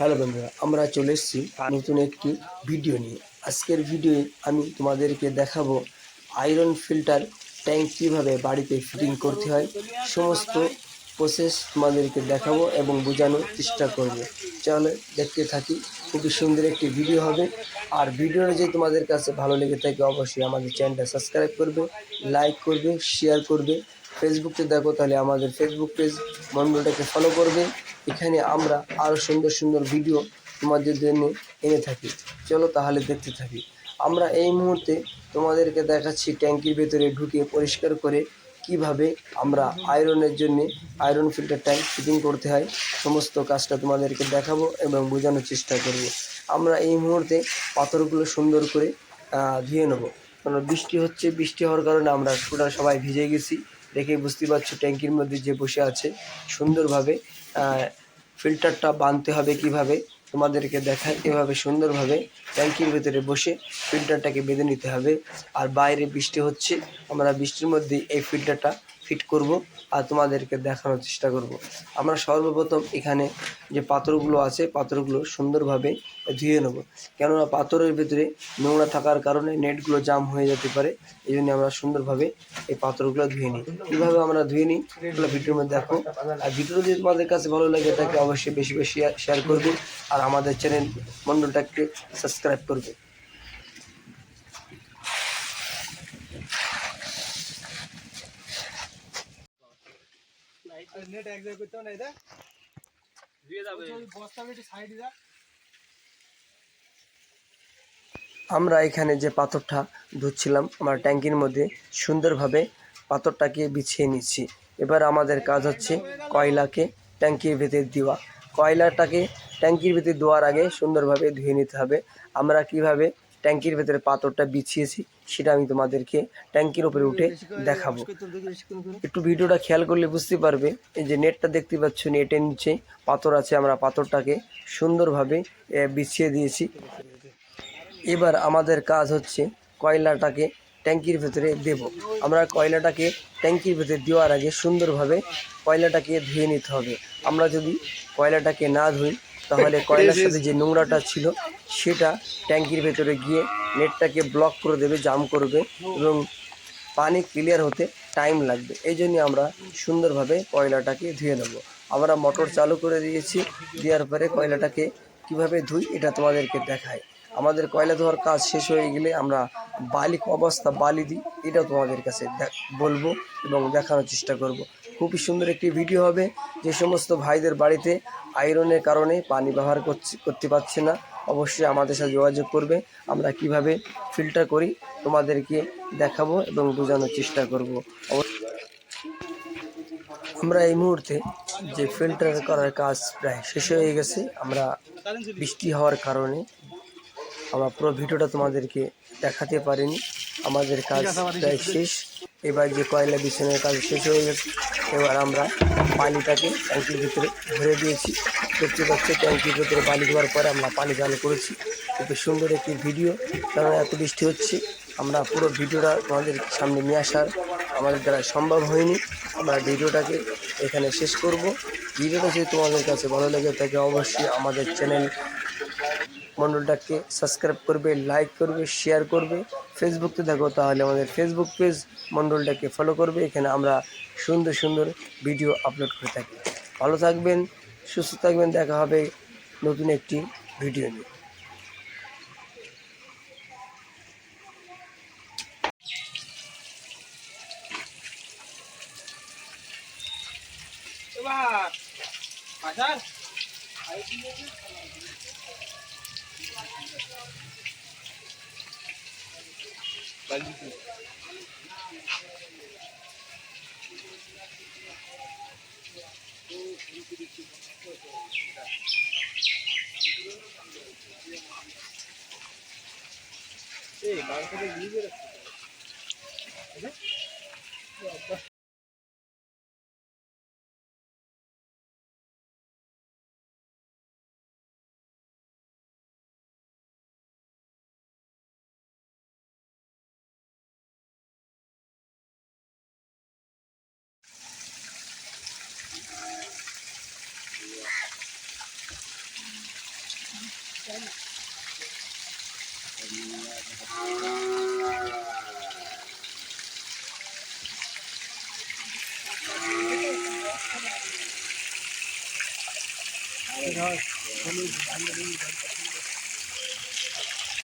Hello বন্ধুরা, আমরা চলে এসেছি নতুন একটি ভিডিও নিয়ে। আজকের ভিডিওয়ে আমি তোমাদেরকে দেখাবো আয়রন ফিল্টার ট্যাঙ্ক কীভাবে বাড়িতে ফিটিং করতে হয়, সমস্ত প্রসেস তোমাদেরকে দেখাবো এবং বোঝানোর চেষ্টা করব। চলো দেখতে থাকি, খুবই সুন্দর একটি ভিডিও হবে। আর ভিডিওটা যদি তোমাদের কাছে ভালো লেগে থাকে, অবশ্যই আমাদের চ্যানেলটা সাবস্ক্রাইব করবে লাইক করবে শেয়ার করবে। ফেসবুকে দেখো, তাহলে আমাদের ফেসবুক পেজ মন্ডলটাকে ফলো করবে। এখানে আমরা আরও সুন্দর সুন্দর ভিডিও তোমাদের জন্য এনে থাকি। চলো তাহলে দেখতে থাকি। আমরা এই মুহূর্তে তোমাদেরকে দেখাচ্ছি ট্যাঙ্কির ভেতরে ঢুকে পরিষ্কার করে কীভাবে আমরা আয়রনের জন্য আয়রন ফিল্টার ট্যাঙ্ক ফিটিং করতে হয়। সমস্ত কাজটা তোমাদেরকে দেখাবো এবং বোঝানোর চেষ্টা করব। আমরা এই মুহূর্তে পাথরগুলো সুন্দর করে ধুয়ে নেব। কারণ বৃষ্টি হচ্ছে, বৃষ্টি হওয়ার কারণে আমরা পুরো সবাই ভিজে গেছি। দেখে বুঝতে পারছ ট্যাঙ্কির মধ্যে যে বসে আছে, সুন্দরভাবে ফিল্টারটা বাঁধতে হবে কীভাবে? তোমাদেরকে দেখায় এভাবে সুন্দরভাবে ট্যাঙ্কির ভেতরে বসে ফিল্টারটাকে বেঁধে নিতে হবে। আর বাইরে বৃষ্টি হচ্ছে, আমরা বৃষ্টির মধ্যে এই ফিল্টারটা ফিট করব আর তোমাদেরকে দেখানোর চেষ্টা করব। আমরা সর্বপ্রথম এখানে যে পাথরগুলো আছে, পাথরগুলো সুন্দরভাবে ধুয়ে নেব। কেননা পাথরের ভেতরে নোংরা থাকার কারণে নেটগুলো জাম হয়ে যেতে পারে, এই জন্য আমরা সুন্দরভাবে এই পাথরগুলো ধুয়ে নিই। কীভাবে আমরা ধুয়ে নিই, এগুলো ভিডিওর মধ্যে দেখো। আর ভিডিও যদি তোমাদের কাছে ভালো লাগে, তাকে অবশ্যই বেশি বেশি শেয়ার করবে। আর আমাদের চ্যানেল মণ্ডলটাকে সাবস্ক্রাইব করবে। নেট এক জায়গায় করতে হবে না এটা। দিয়ে যাবে। বস্তা একটু সাইড যা। আমরা এখানে যে পাথরটা ধুচ্ছিলাম আমার ট্যাঙ্কির মধ্যে সুন্দরভাবে পাথরটাকে বিছিয়ে নিচ্ছি। এবার আমাদের কাজ হচ্ছে কয়লাকে ট্যাঙ্কির ভেতর দেওয়া। কয়লাটাকে ট্যাঙ্কির ভেতর দেওয়ার আগে সুন্দরভাবে ধুয়ে নিতে হবে। আমরা কীভাবে ট্যাঙ্কির ভেতরে পাথরটা বিছিয়েছি, সেটা আমি তোমাদেরকে ট্যাঙ্কির উপরে উঠে দেখাবো। একটু ভিডিওটা খেয়াল করলে বুঝতে পারবে, এই যে নেটটা দেখতে পাচ্ছ, নেটের নিচে পাথর আছে, আমরা পাথরটাকে সুন্দরভাবে বিছিয়ে দিয়েছি। এবার আমাদের কাজ হচ্ছে কয়লাটাকে ট্যাঙ্কির ভেতরে দেব। আমরা কয়লাটাকে ট্যাঙ্কির ভেতরে দেওয়ার আগে সুন্দরভাবে কয়লাটাকে ধুয়ে নিতে হবে। আমরা যদি কয়লাটাকে না ধুই, তাহলে কয়লার সাথে যে নোংরাটা ছিল সেটা ট্যাঙ্কির ভেতরে গিয়ে নেটটাকে ব্লক করে দেবে জাম করবে এবং পানি ক্লিয়ার হতে টাইম লাগবে। এই জন্য আমরা সুন্দরভাবে কয়লাটাকে ধুয়ে নেব। আমরা মোটর চালু করে দিয়েছি, দেওয়ার পরে কয়লাটাকে কীভাবে ধুই এটা তোমাদেরকে দেখায় আমাদের কয়লা ধোয়ার কাজ শেষ হয়ে গেলে আমরা বালিক অবস্থা, বালি দিই, এটাও তোমাদের কাছে বলব এবং দেখানোর চেষ্টা করব। খুবই সুন্দর একটি ভিডিও হবে। যে সমস্ত ভাইদের বাড়িতে আয়রনের কারণে পানি ব্যবহার করতে পারছে না। অবশ্যই আমাদের সাথে যোগাযোগ করবে। আমরা কীভাবে ফিল্টার করি তোমাদেরকে দেখাবো এবং বোঝানোর চেষ্টা করব। আমরা এই মুহূর্তে যে ফিল্টার করার কাজ প্রায় শেষ হয়ে গেছে, আমরা বৃষ্টি হওয়ার কারণে আমরা পুরো ভিডিওটা তোমাদেরকে দেখাতে পারিনি। আমাদের কাজ প্রায় শেষ। এবার যে কয়লা বিছানোর কাজ শেষ হয়ে গেছে, এবার আমরা পানিটাকে ট্যাঙ্কির ভিতরে ভরে দিয়েছি। দেখতে পাচ্ছি ট্যাঙ্কির ভিতরে বালি দেওয়ার পরে আমরা পানি চালু করেছি। খুব সুন্দর একটি ভিডিও। কারণ এত বৃষ্টি হচ্ছে, আমরা পুরো ভিডিওটা তোমাদের সামনে নিয়ে আসার আমাদের দ্বারা সম্ভব হয়নি। আমরা ভিডিওটাকে এখানে শেষ করব। ভিডিওটা যদি তোমাদের কাছে ভালো লেগে থাকে, অবশ্যই আমাদের চ্যানেল মণ্ডলটাকে সাবস্ক্রাইব করবে লাইক করবে শেয়ার করবে। ফেসবুকতে দেখো তাহলে আমাদের ফেসবুক পেজ মণ্ডলটাকে ফলো করবে। এখানে আমরা সুন্দর সুন্দর ভিডিও আপলোড করে থাকি। ভালো থাকবেন সুস্থ থাকবেন দেখা হবে নতুন একটি ভিডিও নিয়ে। এবার বাজার এই মাংসটা নিয়ে বেরোচ্ছে। ধর, হলুদ, ভালো, ভালো, ভালো।